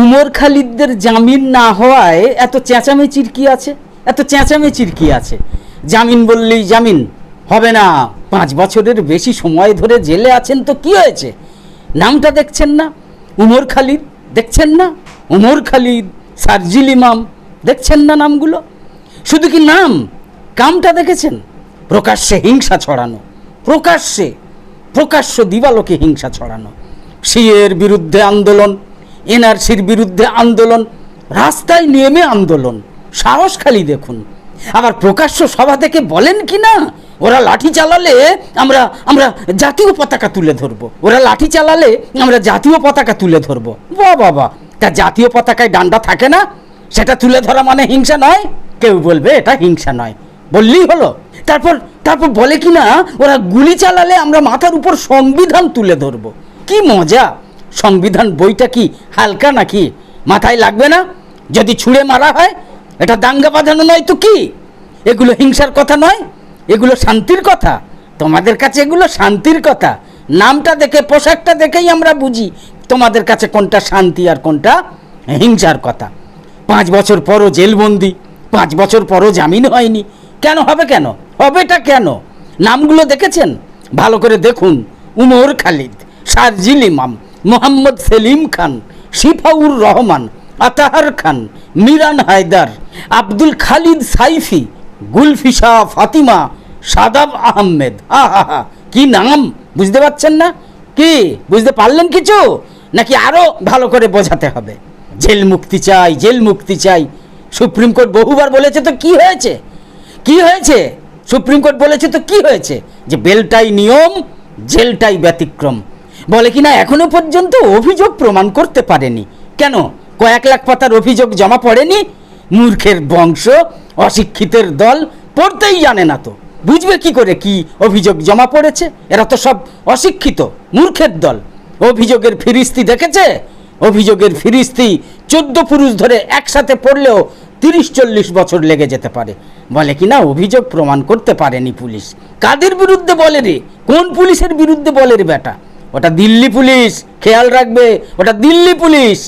উমর খালিদদের জামিন না হওয়ায় এত চেঁচামেচির কি আছে? এত চেঁচামেচির কি আছে? জামিন বললেই জামিন, হবে না। পাঁচ বছরের বেশি সময় ধরে জেলে আছেন তো কি হয়েছে? নামটা দেখছেন না? উমর খালিদ দেখছেন না? উমর খালিদ, সার্জিল ইমাম, দেখছেন না নামগুলো? শুধু কি নাম? কামটা দেখেছেন? প্রকাশ্যে হিংসা ছড়ানো, প্রকাশ্যে, প্রকাশ্য দিবালোকে হিংসা ছড়ানো। সিএর বিরুদ্ধে আন্দোলন এনআরসির বিরুদ্ধে আন্দোলন, রাস্তায় নেমে আন্দোলন, সাহস খালি দেখুন। আবার প্রকাশ্য সভা থেকে বলেন কি না, ওরা লাঠি চালালে আমরা আমরা জাতীয় পতাকা তুলে ধরবো। ওরা লাঠি চালালে আমরা জাতীয় পতাকা তুলে ধরবো। বাহ বাবা তা জাতীয় পতাকায় ডান্ডা থাকে না? সেটা তুলে ধরা মানে হিংসা নয়? কেউ বলবে এটা হিংসা নয়। বললেই হলো। তারপর তারপর বলে কি না, ওরা গুলি চালালে আমরা মাথার উপর সংবিধান তুলে ধরবো। কি মজা! সংবিধান বইটা কি হালকা নাকি? মাথায় লাগবে না? যদি ছুঁড়ে মারা হয়, এটা দাঙ্গা বাঁধানো নয় তো কি? এগুলো হিংসার কথা নয়, এগুলো শান্তির কথা। তোমাদের কাছে এগুলো শান্তির কথা। নামটা দেখে, পোশাকটা দেখেই আমরা বুঝি তোমাদের কাছে কোনটা শান্তি আর কোনটা হিংসার কথা। পাঁচ বছর পরও জেলবন্দি, পাঁচ বছর পরও জামিন হয়নি। কেন হবে কেন? হবেটা কেন? নামগুলো দেখেছেন? ভালো করে দেখুন। উমর খালিদ শারজিল ইমাম। মোহাম্মদ সেলিম খান, শিফাউর রহমান, আতাহার খান, মিরান হায়দার, আব্দুল খালিদ সাইফি, গুলফিশা ফাতিমা, সাদাব আহমেদ। আহা কি নাম? বুঝতে পারছেন না? কি? বুঝতে পারলেন কিছু? নাকি আরও ভালো করে বোঝাতে হবে? জেল মুক্তি চাই, জেল মুক্তি চাই। সুপ্রিম কোর্ট বহুবার বলেছে তো কি হয়েছে? কি হয়েছে? সুপ্রিম কোর্ট বলেছে তো কি হয়েছে? যে বেলটাই নিয়ম, জেলটাই ব্যতিক্রম। বলে কিনা এখনও পর্যন্ত অভিযোগ প্রমাণ করতে পারেনি। কেন? কয়েক লাখ পাতার অভিযোগ জমা পড়েনি? মূর্খের বংশ, অশিক্ষিতের দল, পড়তেই জানে না তো। বুঝবে কি করে কি অভিযোগ জমা পড়েছে? এরা তো সব অশিক্ষিত, মূর্খের দল। অভিযোগের ফিরিস্তি দেখেছে? অভিযোগের ফিরিস্তি চোদ্দ পুরুষ ধরে একসাথে পড়লেও তিরিশ চল্লিশ বছর লেগে যেতে পারে। বলে কি না অভিযোগ প্রমাণ করতে পারেনি পুলিশ। কাদের বিরুদ্ধে বলে রে? কোন পুলিশের বিরুদ্ধে বলে রে বেটা? ওটা দিল্লি পুলিশ, খেয়াল রাখবে, ওটা দিল্লি পুলিশ।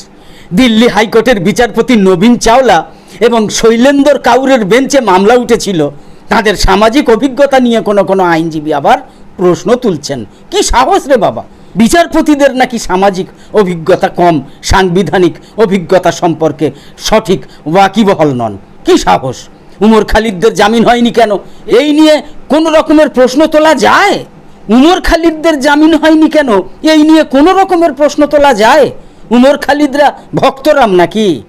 দিল্লি হাইকোর্টের বিচারপতি নবীন চাওলা এবং শৈলেন্দর কাউরের বেঞ্চে মামলা উঠেছিল। তাদের সামাজিক অভিজ্ঞতা নিয়ে কোনো কোনো আইনজীবী আবার প্রশ্ন তুলছেন। কি সাহস রে বাবা! বিচারপতিদের নাকি সামাজিক অভিজ্ঞতা কম, সাংবিধানিক অভিজ্ঞতা সম্পর্কে সঠিক ওয়াকিবহল নন। কি সাহস! উমর খালিদদের জামিন হয়নি কেন? এই নিয়ে কোনো রকমের প্রশ্ন তোলা যায়? উমর খালিদদের জামিন হয়নি কেন? এই নিয়ে কোনো রকমের প্রশ্ন তোলা যায়? উমর খালিদরা ভক্তরাম নাকি?